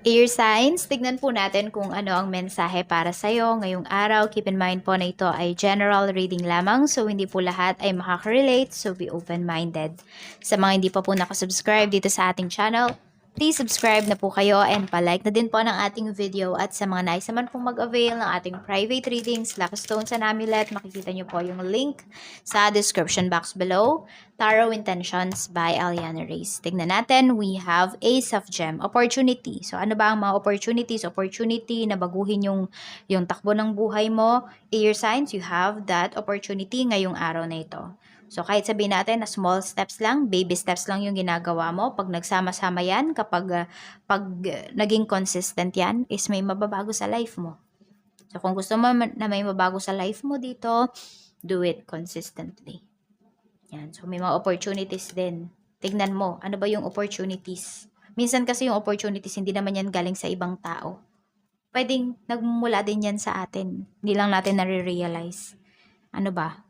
Air signs, tignan po natin kung ano ang mensahe para sa'yo ngayong araw. Keep in mind po na ito ay general reading lamang so hindi po lahat ay makaka-relate so be open-minded. Sa mga hindi pa po nakasubscribe dito sa ating channel, please subscribe na po kayo and palike na din po ng ating video at sa mga nais naman pong mag-avail ng ating private readings, Lucky Stones and Amulet, makikita nyo po yung link sa description box below. Tarot Intentions by Aliana Reyes. Tignan natin, we have Ace of Gem, opportunity. So ano ba ang mga opportunities? Opportunity na baguhin yung, yung takbo ng buhay mo. Air signs, you have that opportunity ngayong araw na ito. So kahit sabihin natin na small steps lang, baby steps lang yung ginagawa mo, pag nagsama-sama yan, kapag uh, pag uh, naging consistent yan, is may mababago sa life mo. So kung gusto mo na may mabago sa life mo dito, do it consistently. Yan. So, may mga opportunities din. Tignan mo, ano ba yung opportunities? Minsan kasi yung opportunities, hindi naman yan galing sa ibang tao. Pwedeng nagmumula din yan sa atin. Hindi lang natin nare-realize. Ano ba?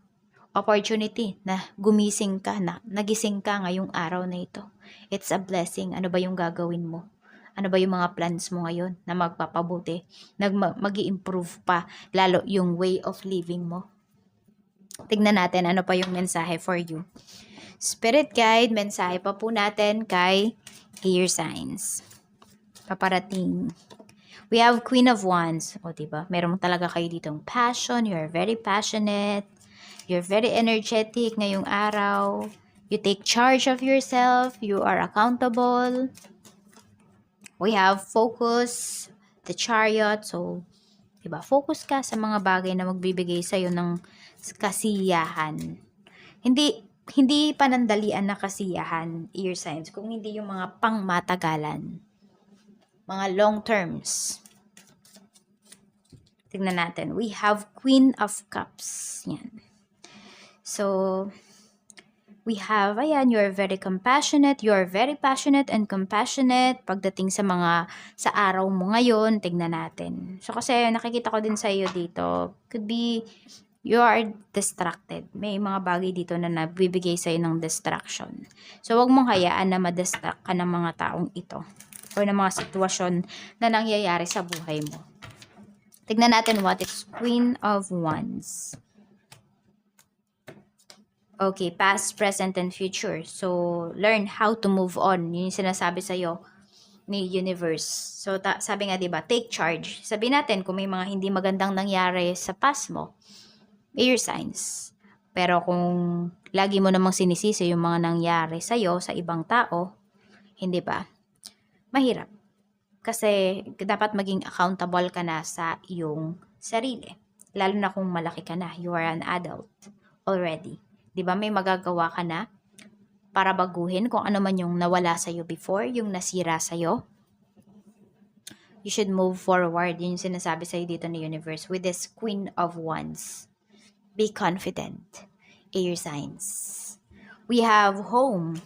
Opportunity na gumising ka, na nagising ka ngayong araw na ito. It's a blessing. Ano ba yung gagawin mo? Ano ba yung mga plans mo ngayon na magpapabuti? Nag mag improve pa lalo yung way of living mo. Tignan natin ano pa yung mensahe for you. Spirit guide, mensahe pa po natin kay air signs. Paparating. We have Queen of Wands. O, diba? Meron talaga kayo ditong passion. You're very passionate. You're very energetic ngayong araw. You take charge of yourself. You are accountable. We have focus, the chariot. So, diba? Focus ka sa mga bagay na magbibigay sa'yo ng kasiyahan. Hindi hindi panandalian na kasiyahan, ear signs, kung hindi yung mga pangmatagalan. Mga long terms. Tingnan natin. We have Queen of Cups. Yan. So, we have, ayan, you're very compassionate. You're very passionate and compassionate pagdating sa mga, sa araw mo ngayon. Tingnan natin. So, kasi nakikita ko din sa iyo dito, could be, you are distracted. May mga bagay dito na nagbibigay sa'yo ng distraction. So, wag mong hayaan na madistract ka ng mga taong ito or ng mga sitwasyon na nangyayari sa buhay mo. Tignan natin what is Queen of Wands. Okay, past, present, and future. So, learn how to move on. Yun yung sinasabi sa'yo ni universe. So, ta- sabi nga, di ba, take charge. Sabi natin, kung may mga hindi magandang nangyari sa past mo, air signs. Pero kung lagi mo namang sinisisi yung mga nangyari sa'yo, sa ibang tao, hindi ba? Mahirap. Kasi dapat maging accountable ka na sa iyong sarili. Lalo na kung malaki ka na, you are an adult already. Di ba may magagawa ka na para baguhin kung ano man yung nawala sa'yo before, yung nasira sa'yo? You should move forward. Yun yung sinasabi sa'yo dito ni universe with this Queen of Wands. Be confident. Air signs. We have home.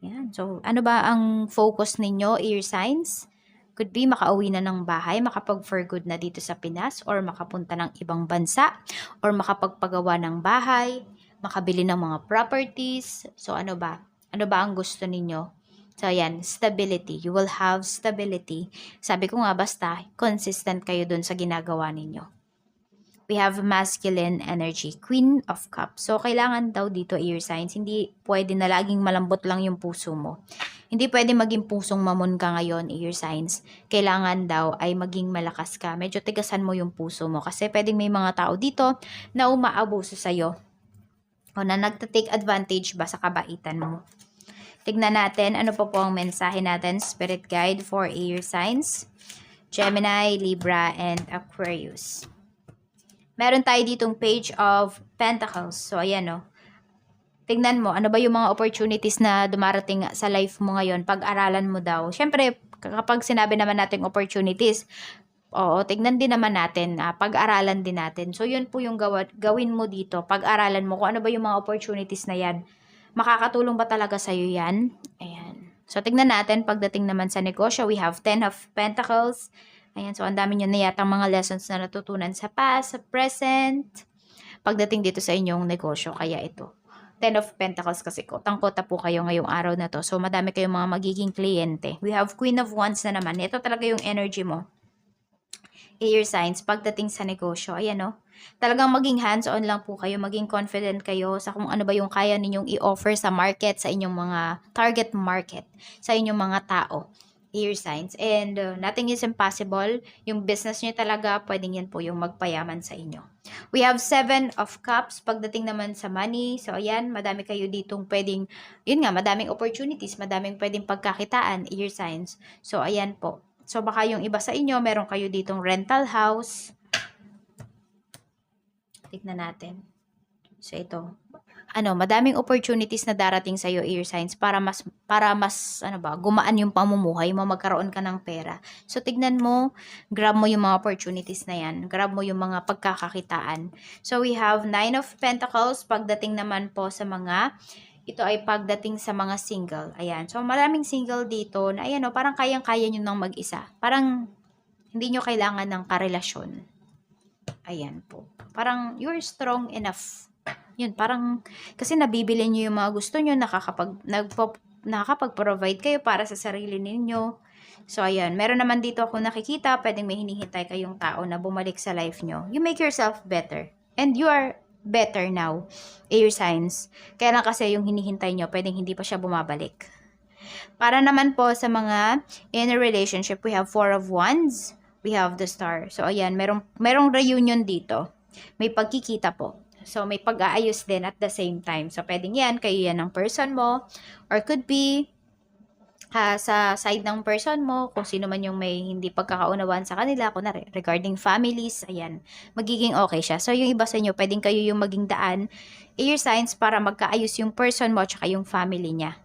Yan. So, ano ba ang focus ninyo, air signs? Could be makauwi na ng bahay, makapag for good na dito sa Pinas, or makapunta ng ibang bansa, or makapagpagawa ng bahay, makabili ng mga properties. So, ano ba? Ano ba ang gusto ninyo? So, ayan, stability. You will have stability. Sabi ko nga, basta, consistent kayo dun sa ginagawa ninyo we have masculine energy, Queen of Cups. So, kailangan daw dito air signs, hindi pwede na laging malambot lang yung puso mo. Hindi pwede maging pusong mamon ka ngayon, air signs. Kailangan daw ay maging malakas ka. Medyo tigasan mo yung puso mo kasi pwedeng may mga tao dito na umaabuso sa'yo o na nagta-take advantage ba sa kabaitan mo. Tignan natin ano pa po ang mensahe natin, Spirit Guide for air signs, Gemini, Libra, and Aquarius meron tayo ditong page of pentacles. So, ayan o. Tingnan mo, ano ba yung mga opportunities na dumarating sa life mo ngayon? Pag-aralan mo daw. Siyempre, kapag sinabi naman natin opportunities, oo, tignan din naman natin, uh, pag-aralan din natin. So, yun po yung gawa, gawin mo dito. Pag-aralan mo kung ano ba yung mga opportunities na yan. Makakatulong ba talaga sa'yo yan? Ayan. So, tignan natin, pagdating naman sa negosyo, we have 10 of Pentacles, Ayan, so ang dami nyo na yata mga lessons na natutunan sa past, sa present, pagdating dito sa inyong negosyo. Kaya ito, Ten of Pentacles kasi kotang-kota po kayo ngayong araw na to. So, madami kayong mga magiging kliyente. We have Queen of Wands na naman. Ito talaga yung energy mo. Air signs, pagdating sa negosyo. Ayan, no? Talagang maging hands-on lang po kayo. Maging confident kayo sa kung ano ba yung kaya ninyong i-offer sa market, sa inyong mga target market, sa inyong mga tao. Air signs. And uh, nothing is impossible. Yung business nyo talaga, pwedeng yan po yung magpayaman sa inyo. We have seven of cups pagdating naman sa money. So, ayan, madami kayo ditong pwedeng, yun nga, madaming opportunities, madaming pwedeng pagkakitaan, ear signs. So, ayan po. So, baka yung iba sa inyo, meron kayo ditong rental house. Tignan natin. So, ito. Ano, madaming opportunities na darating sa iyo ear signs para mas para mas ano ba, gumaan yung pamumuhay mo, magkaroon ka ng pera. So tignan mo, grab mo yung mga opportunities na yan. Grab mo yung mga pagkakakitaan. So we have Nine of Pentacles pagdating naman po sa mga ito ay pagdating sa mga single. Ayan. So maraming single dito na ayan o, parang kayang-kaya nyo nang mag-isa. Parang hindi nyo kailangan ng karelasyon. Ayan po. Parang you're strong enough yun, parang, kasi nabibili nyo yung mga gusto nyo, nakakapag, nakakapag-provide kayo para sa sarili ninyo. So, ayan, meron naman dito ako nakikita, pwedeng may hinihintay kayong tao na bumalik sa life nyo. You make yourself better. And you are better now. Air signs. Kaya lang kasi yung hinihintay nyo, pwedeng hindi pa siya bumabalik. Para naman po sa mga in a relationship, we have four of wands, we have the star. So, ayan, merong, merong reunion dito. May pagkikita po. So, may pag-aayos din at the same time. So, pwedeng yan, kayo yan ng person mo. Or could be, ha, sa side ng person mo, kung sino man yung may hindi pagkakaunawaan sa kanila, kunwari, regarding families, ayan, magiging okay siya. So, yung iba sa inyo, pwedeng kayo yung maging daan, air signs para magkaayos yung person mo, tsaka yung family niya.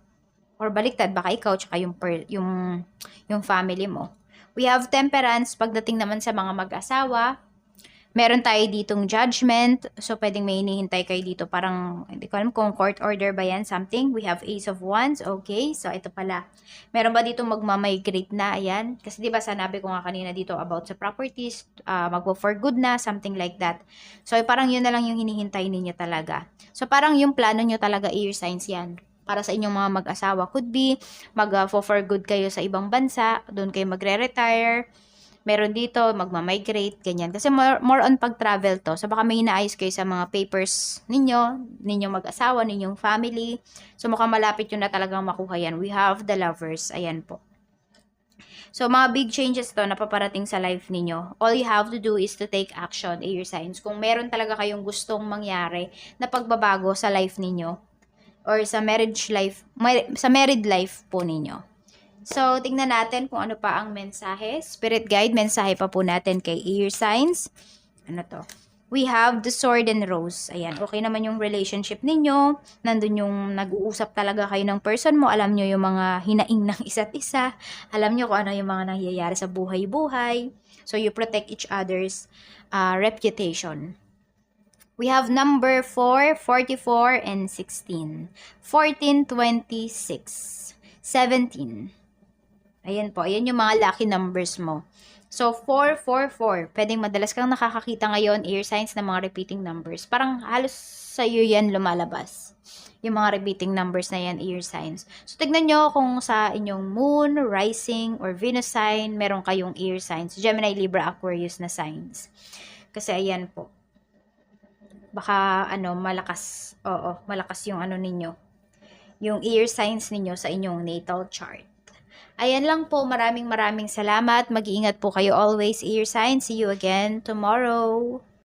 Or baliktad, baka ikaw, tsaka yung, per, yung, yung family mo. We have temperance pagdating naman sa mga mag-asawa. Meron tayo ditong judgment. So, pwedeng may hinihintay kayo dito. Parang, hindi ko alam kung court order ba yan, something. We have ace of wands. Okay. So, ito pala. Meron ba dito magmamigrate na? Ayan. Kasi di ba sanabi ko nga kanina dito about sa properties, uh, magpo for good na, something like that. So, parang yun na lang yung hinihintay ninyo talaga. So, parang yung plano nyo talaga, ear signs yan para sa inyong mga mag-asawa. Could be, mag uh, for good kayo sa ibang bansa, doon kayo magre-retire, meron dito, magma-migrate, ganyan. Kasi more, more on pag-travel to. So, baka may inaayos kayo sa mga papers ninyo, ninyong mag-asawa, ninyong family. So, mukhang malapit yun na talagang makuha yan. We have the lovers. Ayan po. So, mga big changes to na paparating sa life ninyo. All you have to do is to take action, air signs. Kung meron talaga kayong gustong mangyari na pagbabago sa life ninyo or sa marriage life, sa married life po ninyo. So, tingnan natin kung ano pa ang mensahe. Spirit guide, mensahe pa po natin kay ear signs. Ano to? We have the sword and rose. Ayan, okay naman yung relationship ninyo. Nandun yung nag-uusap talaga kayo ng person mo. Alam nyo yung mga hinaing ng isa't isa. Alam nyo kung ano yung mga nangyayari sa buhay-buhay. So, you protect each other's uh, reputation. We have number 4, 44, and 16. 14, 26, 17. Ayan po, ayan yung mga lucky numbers mo. So, 444. Pwedeng madalas kang nakakakita ngayon, air signs na mga repeating numbers. Parang halos sa iyo yan lumalabas. Yung mga repeating numbers na yan, air signs. So, tignan nyo kung sa inyong moon, rising, or Venus sign, meron kayong air signs. Gemini, Libra, Aquarius na signs. Kasi ayan po. Baka, ano, malakas. Oo, malakas yung ano ninyo. Yung ear signs ninyo sa inyong natal chart. Ayan lang po, maraming maraming salamat. Mag-iingat po kayo always, ear signs. See you again tomorrow.